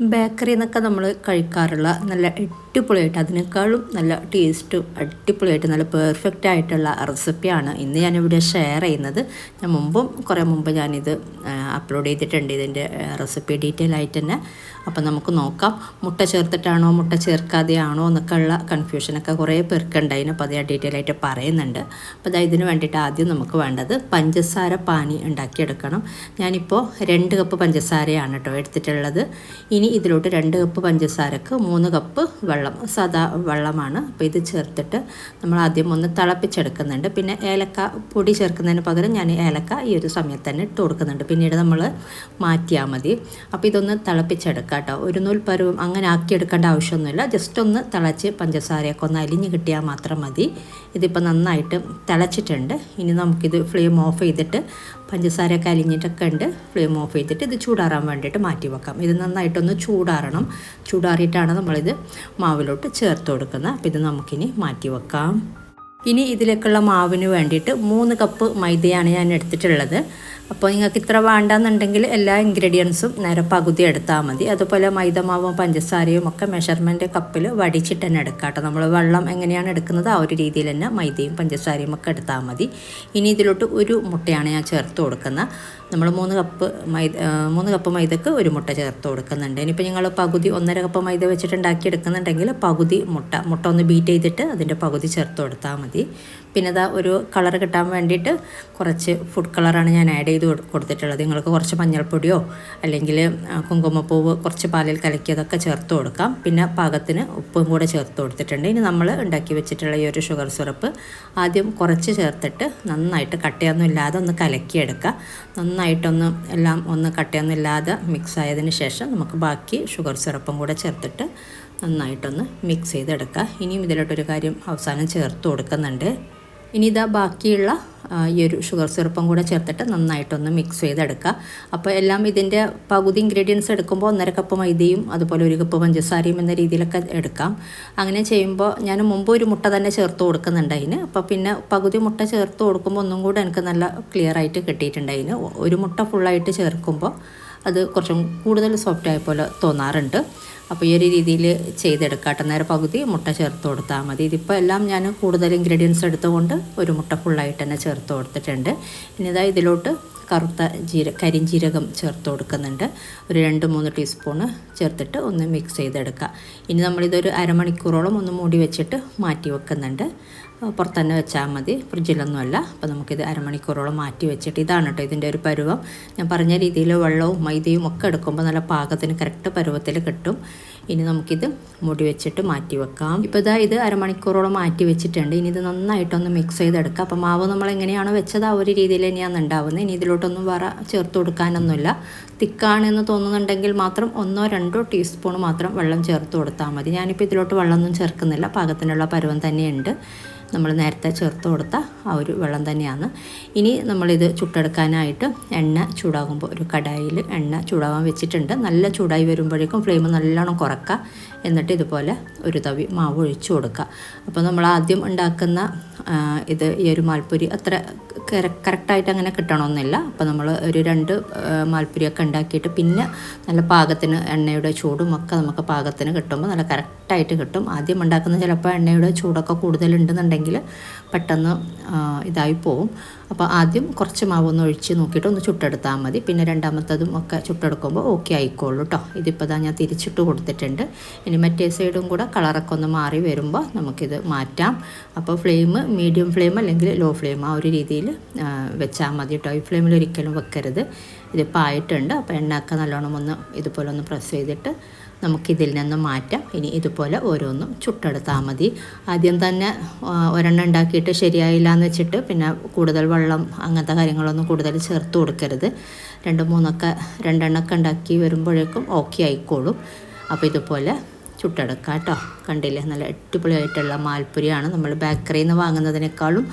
Bakery എന്നൊക്കെ നമ്മൾ കഴിക്കാറുള്ള നല്ല അടിപൊളിയായിട്ട് അതിനേക്കാളും നല്ല ടേസ്റ്റും അടിപൊളിയായിട്ട് നല്ല പെർഫെക്റ്റ് ആയിട്ടുള്ള റെസിപ്പിയാണ് ഇന്ന് ഞാനിവിടെ ഷെയർ ചെയ്യുന്നത്. ഞാൻ മുമ്പും കുറേ മുമ്പ് ഞാനിത് അപ്ലോഡ് ചെയ്തിട്ടുണ്ട് ഇതിന്റെ റെസിപ്പി ഡീറ്റെയിൽ ആയിട്ട് തന്നെ. അപ്പം നമുക്ക് നോക്കാം. മുട്ട ചേർത്തിട്ടാണോ മുട്ട ചേർക്കാതെയാണോ എന്നൊക്കെ ഉള്ള കൺഫ്യൂഷനൊക്കെ കുറേ പേർക്കുണ്ടായിന് അപ്പോൾ അത് ഞാൻ ഡീറ്റെയിൽ ആയിട്ട് പറയുന്നുണ്ട്. അപ്പോൾ അതായത് ഇതിന് വേണ്ടിയിട്ട് ആദ്യം നമുക്ക് വേണ്ടത് പഞ്ചസാര പാനി ഉണ്ടാക്കിയെടുക്കണം. ഞാനിപ്പോൾ രണ്ട് കപ്പ് പഞ്ചസാരയാണ് കേട്ടോ എടുത്തിട്ടുള്ളത്. ഇനി ഇതിലോട്ട് രണ്ട് കപ്പ് പഞ്ചസാരക്ക് മൂന്ന് കപ്പ് വെള്ളം സാദാ വെള്ളമാണ്. അപ്പോൾ ഇത് ചേർത്തിട്ട് നമ്മൾ ആദ്യം ഒന്ന് തിളപ്പിച്ചെടുക്കുന്നുണ്ട്. പിന്നെ ഏലക്ക പൊടി ചേർക്കുന്നതിന് പകരം ഞാൻ ഏലക്ക ഈ ഒരു സമയത്ത് തന്നെ ഇട്ട് കൊടുക്കുന്നുണ്ട്. പിന്നീട് നമ്മൾ മാറ്റിയാൽ മതി. അപ്പോൾ ഇതൊന്ന് തിളപ്പിച്ചെടുക്കാം കേട്ടോ. ഒരു നൂൽ പരുവം അങ്ങനെ ആക്കിയെടുക്കേണ്ട ആവശ്യമൊന്നുമില്ല. ജസ്റ്റ് ഒന്ന് തിളച്ച് പഞ്ചസാരയൊക്കെ ഒന്ന് അലിഞ്ഞ് കിട്ടിയാൽ മാത്രം മതി. ഇതിപ്പോൾ നന്നായിട്ട് തിളച്ചിട്ടുണ്ട്. ഇനി നമുക്കിത് ഫ്ലെയിം ഓഫ് ചെയ്തിട്ട് പഞ്ചസാരയൊക്കെ അലിഞ്ഞിട്ടൊക്കെ ഉണ്ട്. ഫ്ലെയിം ഓഫ് ചെയ്തിട്ട് ഇത് ചൂടാറാൻ വേണ്ടിയിട്ട് മാറ്റി വെക്കാം. ഇത് നന്നായിട്ടൊന്ന് ചൂടാറണം. ചൂടാറിയിട്ടാണ് നമ്മളിത് മാവിലോട്ട് ചേർത്ത് കൊടുക്കുന്നത്. അപ്പോൾ ഇത് നമുക്കിനി മാറ്റി വെക്കാം. ഇനി ഇതിലേക്കുള്ള മാവിന് വേണ്ടിയിട്ട് മൂന്ന് കപ്പ് മൈദയാണ് ഞാൻ എടുത്തിട്ടുള്ളത്. അപ്പോൾ നിങ്ങൾക്ക് ഇത്ര വേണ്ടെന്നുണ്ടെങ്കിൽ എല്ലാ ഇൻഗ്രീഡിയൻസും നേരെ പകുതി എടുത്താൽ മതി. അതുപോലെ മൈദമാവും പഞ്ചസാരയും ഒക്കെ മെഷർമെന്റ് കപ്പിൽ വടിച്ചിട്ട് തന്നെ എടുക്കാം കേട്ടോ. നമ്മൾ വെള്ളം എങ്ങനെയാണ് എടുക്കുന്നത് ആ ഒരു രീതിയിൽ തന്നെ മൈദയും പഞ്ചസാരയും ഒക്കെ എടുത്താൽ മതി. ഇനി ഇതിലോട്ട് ഒരു മുട്ടയാണ് ഞാൻ ചേർത്ത് കൊടുക്കുന്നത്. നമ്മൾ മൂന്ന് കപ്പ് മൈദ മൂന്ന് കപ്പ് മൈദക്ക് ഒരു മുട്ട ചേർത്ത് കൊടുക്കുന്നുണ്ട്. ഇനിയിപ്പോൾ നിങ്ങൾ പകുതി ഒന്നര കപ്പ് മൈദ വെച്ചിട്ട് ഉണ്ടാക്കി എടുക്കുന്നുണ്ടെങ്കിൽ പകുതി മുട്ട മുട്ട ഒന്ന് ബീറ്റ് ചെയ്തിട്ട് അതിന്റെ പകുതി ചേർത്ത് കൊടുത്താൽ മതി. പിന്നെ ഇതാ ഒരു കളർ കിട്ടാൻ വേണ്ടിയിട്ട് കുറച്ച് ഫുഡ് കളറാണ് ഞാൻ ആഡ് ചെയ്ത് കൊടുത്തിട്ടുള്ളത്. നിങ്ങൾക്ക് കുറച്ച് മഞ്ഞൾപ്പൊടിയോ അല്ലെങ്കിൽ കുങ്കുമപ്പൂവ് കുറച്ച് പാലിൽ കലക്കിയതൊക്കെ ചേർത്ത് കൊടുക്കാം. പിന്നെ പാകത്തിന് ഉപ്പും കൂടെ ചേർത്ത് കൊടുത്തിട്ടുണ്ട്. ഇനി നമ്മൾ ഉണ്ടാക്കി വെച്ചിട്ടുള്ള ഈ ഒരു ഷുഗർ സിറപ്പ് ആദ്യം കുറച്ച് ചേർത്തിട്ട് നന്നായിട്ട് കട്ടയൊന്നും ഇല്ലാതെ ഒന്ന് കലക്കിയെടുക്കുക. നന്നായിട്ടൊന്ന് എല്ലാം ഒന്ന് കട്ടയൊന്നും ഇല്ലാതെ മിക്സ് ആയതിന് ശേഷം നമുക്ക് ബാക്കി ഷുഗർ സിറപ്പും കൂടെ ചേർത്തിട്ട് നന്നായിട്ടൊന്ന് മിക്സ് ചെയ്തെടുക്കുക. ഇനിയും ഇതിലോട്ടൊരു കാര്യം അവസാനം ചേർത്ത് കൊടുക്കുന്നുണ്ട്. ഇനി ഇതാ ബാക്കിയുള്ള ഈ ഒരു ഷുഗർ സിറപ്പും കൂടെ ചേർത്തിട്ട് നന്നായിട്ടൊന്ന് മിക്സ് ചെയ്തെടുക്കുക. അപ്പോൾ എല്ലാം ഇതിന്റെ പകുതി ഇൻഗ്രീഡിയൻസ് എടുക്കുമ്പോൾ ഒന്നര കപ്പ് മൈദയും അതുപോലെ ഒരു കപ്പ് പഞ്ചസാരയും എന്ന രീതിയിലൊക്കെ എടുക്കാം. അങ്ങനെ ചെയ്യുമ്പോൾ ഞാൻ മുമ്പ് ഒരു മുട്ട തന്നെ ചേർത്ത് കൊടുക്കുന്നുണ്ട് അതിന്. അപ്പോൾ പിന്നെ പകുതി മുട്ട ചേർത്ത് കൊടുക്കുമ്പോൾ ഒന്നും കൂടെ എനിക്ക് നല്ല ക്ലിയർ ആയിട്ട് കിട്ടിയിട്ടുണ്ട് അതിന്. ഒരു മുട്ട ഫുള്ളായിട്ട് ചേർക്കുമ്പോൾ അത് കുറച്ചും കൂടുതൽ സോഫ്റ്റ് ആയ പോലെ തോന്നാറുണ്ട്. അപ്പോൾ ഈ ഒരു രീതിയിൽ ചെയ്തെടുക്കാട്ടെ. നേരെ പകുതി മുട്ട ചേർത്ത് കൊടുത്താൽ മതി. ഇതിപ്പോൾ എല്ലാം ഞാൻ കൂടുതൽ ഇൻഗ്രീഡിയൻസ് എടുത്തുകൊണ്ട് ഒരു മുട്ട ഫുള്ളായിട്ട് തന്നെ ചേർത്ത് കൊടുത്തിട്ടുണ്ട്. ഇനി ഇതാ ഇതിലോട്ട് കറുത്ത ജീര കരിഞ്ജീരകം ചേർത്ത് കൊടുക്കുന്നുണ്ട്. ഒരു രണ്ട് മൂന്ന് ടീസ്പൂണ് ചേർത്തിട്ട് ഒന്ന് മിക്സ് ചെയ്തെടുക്കുക. ഇനി നമ്മളിതൊരു അരമണിക്കൂറോളം ഒന്ന് മൂടി വെച്ചിട്ട് മാറ്റി വെക്കുന്നുണ്ട്. പുറത്ത് തന്നെ വെച്ചാൽ മതി. ഫ്രിഡ്ജിലൊന്നുമല്ല. അപ്പോൾ നമുക്കിത് അരമണിക്കൂറോളം മാറ്റി വെച്ചിട്ട് ഇതാണ് കേട്ടോ ഇതിന്റെ ഒരു പരുവം. ഞാൻ പറഞ്ഞ രീതിയിൽ വെള്ളവും മൈദയും ഒക്കെ എടുക്കുമ്പോൾ നല്ല പാകത്തിന് കറക്റ്റ് പരുവത്തിൽ കിട്ടും. ഇനി നമുക്കിത് മുടി വെച്ചിട്ട് മാറ്റി വെക്കാം. ഇപ്പോൾ ഇതാ ഇത് അരമണിക്കൂറോളം മാറ്റി വെച്ചിട്ടുണ്ട്. ഇനി ഇത് നന്നായിട്ടൊന്ന് മിക്സ് ചെയ്തെടുക്കുക അപ്പോൾ മാവ് നമ്മൾ എങ്ങനെയാണോ വെച്ചത് ആ ഒരു രീതിയിൽ തന്നെയാണ് ഉണ്ടാവുന്നത്. ഇനി ഇതിലോട്ടൊന്നും വേറെ ചേർത്ത് കൊടുക്കാനൊന്നുമില്ല. തിക്കാണെന്ന് തോന്നുന്നുണ്ടെങ്കിൽ മാത്രം ഒന്നോ രണ്ടോ ടീസ്പൂൺ മാത്രം വെള്ളം ചേർത്ത് കൊടുത്താൽ മതി. ഞാനിപ്പോൾ ഇതിലോട്ട് വെള്ളമൊന്നും ചേർക്കുന്നില്ല. പാകത്തിനുള്ള പരുവം തന്നെയുണ്ട്. നമ്മൾ നേരത്തെ ചേർത്ത് കൊടുത്ത ആ ഒരു വെള്ളം തന്നെയാണ്. ഇനി നമ്മളിത് ചുട്ടെടുക്കാനായിട്ട് എണ്ണ ചൂടാകുമ്പോൾ ഒരു കടായിൽ എണ്ണ ചൂടാകാൻ വെച്ചിട്ടുണ്ട്. നല്ല ചൂടായി വരുമ്പോഴേക്കും ഫ്ലെയിം നല്ലോണം കുറക്കുക എന്നിട്ട് ഇതുപോലെ ഒരു തവി മാവ് ഒഴിച്ചു കൊടുക്കുക. അപ്പോൾ നമ്മൾ ആദ്യം ഉണ്ടാക്കുന്ന ഇത് ഈ ഒരു മാൽപ്പൊരി അത്ര കറക്റ്റായിട്ട് അങ്ങനെ കിട്ടണമെന്നില്ല അപ്പോൾ നമ്മൾ ഒരു രണ്ട് മാൽപ്പൊരിയൊക്കെ ഉണ്ടാക്കിയിട്ട് പിന്നെ നല്ല പാകത്തിന് എണ്ണയുടെ ചൂടും ഒക്കെ നമുക്ക് പാകത്തിന് കിട്ടുമ്പോൾ നല്ല കറക്റ്റായിട്ട് കിട്ടും. ആദ്യം ഉണ്ടാക്കുന്ന ചിലപ്പോൾ എണ്ണയുടെ ചൂടൊക്കെ കൂടുതലുണ്ടെന്നുണ്ടെങ്കിൽ പെട്ടെന്ന് ഇതായി പോവും. അപ്പോൾ ആദ്യം കുറച്ച് മാവൊന്ന് ഒഴിച്ച് നോക്കിയിട്ട് ഒന്ന് ചുട്ടെടുത്താൽ മതി. പിന്നെ രണ്ടാമത്തതും ഒക്കെ ചുട്ടെടുക്കുമ്പോൾ ഓക്കെ ആയിക്കോളൂ കേട്ടോ ഇതിപ്പോൾ ഞാൻ തിരിച്ചിട്ട് കൊടുത്തിട്ടുണ്ട്. ഇനി മറ്റേ സൈഡും കൂടെ കളറൊക്കെ ഒന്ന് മാറി വരുമ്പോൾ നമുക്കിത് മാറ്റാം. അപ്പോൾ ഫ്ലെയിം മീഡിയം ഫ്ലെയിം അല്ലെങ്കിൽ ലോ ഫ്ലെയിം ആ ഒരു രീതിയിൽ വെച്ചാൽ മതി കേട്ടോ ഈ ഫ്ലെയിമിൽ ഒരിക്കലും വെക്കരുത്. ഇതിപ്പോൾ ആയിട്ടുണ്ട്. അപ്പോൾ എണ്ണയൊക്കെ നല്ലോണം ഒന്ന് ഇതുപോലെ ഒന്ന് പ്രസ് ചെയ്തിട്ട് നമുക്കിതിൽ നിന്ന് മാറ്റാം. ഇനി ഇതുപോലെ ഓരോന്നും ചുട്ടെടുത്താൽ മതി. ആദ്യം തന്നെ ഒരെണ്ണം ഉണ്ടാക്കിയിട്ട് ശരിയായില്ല എന്ന് വെച്ചിട്ട് പിന്നെ കൂടുതൽ വെള്ളം അങ്ങനത്തെ കാര്യങ്ങളൊന്നും കൂടുതൽ ചേർത്ത് കൊടുക്കരുത്. രണ്ട് മൂന്നൊക്കെ രണ്ടെണ്ണമൊക്കെ ഉണ്ടാക്കി വരുമ്പോഴേക്കും ഓക്കെ ആയിക്കോളും. അപ്പോൾ ഇതുപോലെ ചുട്ടെടുക്കുക കേട്ടോ കണ്ടില്ലേ? നല്ല അടിപൊളിയായിട്ടുള്ള മാൽപ്പുരിയാണ്. നമ്മൾ ബേക്കറിയിൽ നിന്ന് വാങ്ങുന്നതിനേക്കാളും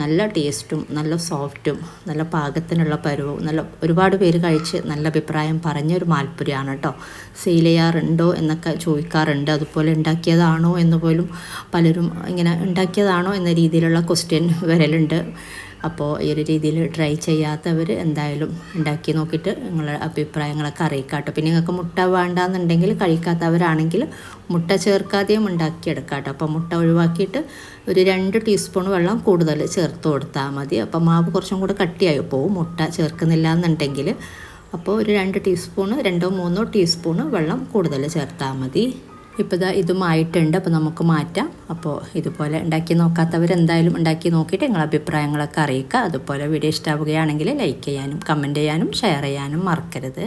നല്ല ടേസ്റ്റും നല്ല സോഫ്റ്റും നല്ല പാകത്തിനുള്ള പരുവും നല്ല ഒരുപാട് പേര് കഴിച്ച് നല്ല അഭിപ്രായം പറഞ്ഞ ഒരു മാൽപ്പുരിയാണ് കേട്ടോ. സെയിൽ ചെയ്യാറുണ്ടോ എന്നൊക്കെ ചോദിക്കാറുണ്ട്. അതുപോലെ ഉണ്ടാക്കിയതാണോ എന്ന് പോലും പലരും ഇങ്ങനെ ഉണ്ടാക്കിയതാണോ എന്ന രീതിയിലുള്ള ക്വസ്റ്റ്യൻ വരലുണ്ട്. അപ്പോൾ ഈ ഒരു രീതിയിൽ ട്രൈ ചെയ്യാത്തവർ എന്തായാലും ഉണ്ടാക്കി നോക്കിയിട്ട് നിങ്ങളുടെ അഭിപ്രായങ്ങളൊക്കെ അറിയിക്കാട്ടോ. പിന്നെ നിങ്ങൾക്ക് മുട്ട വേണ്ടാന്നുണ്ടെങ്കിൽ കഴിക്കാത്തവരാണെങ്കിൽ മുട്ട ചേർക്കാതെയും ഉണ്ടാക്കിയെടുക്കാം കേട്ടോ അപ്പോൾ മുട്ട ഒഴിവാക്കിയിട്ട് ഒരു രണ്ട് ടീസ്പൂൺ വെള്ളം കൂടുതൽ ചേർത്ത് കൊടുത്താൽ മതി. അപ്പോൾ മാവ് കുറച്ചും കൂടെ കട്ടിയായി പോവും. മുട്ട ചേർക്കുന്നില്ല എന്നുണ്ടെങ്കിൽ അപ്പോൾ ഒരു രണ്ട് ടീസ്പൂണ് രണ്ടോ മൂന്നോ ടീസ്പൂണ് വെള്ളം കൂടുതൽ ചേർത്താൽ മതി. ഇപ്പോൾ ഇതാ ഇതും ആയിട്ടുണ്ട് അപ്പോൾ നമുക്ക് മാറ്റാം. അപ്പോൾ ഇതുപോലെ ഉണ്ടാക്കി നോക്കാത്തവർ എന്തായാലും ഉണ്ടാക്കി നോക്കിയിട്ട് നിങ്ങളുടെ അഭിപ്രായങ്ങളൊക്കെ അറിയിക്കുക. അതുപോലെ വീഡിയോ ഇഷ്ടമാവുകയാണെങ്കിൽ ലൈക്ക് ചെയ്യാനും കമന്റ് ചെയ്യാനും ഷെയർ ചെയ്യാനും മറക്കരുത്.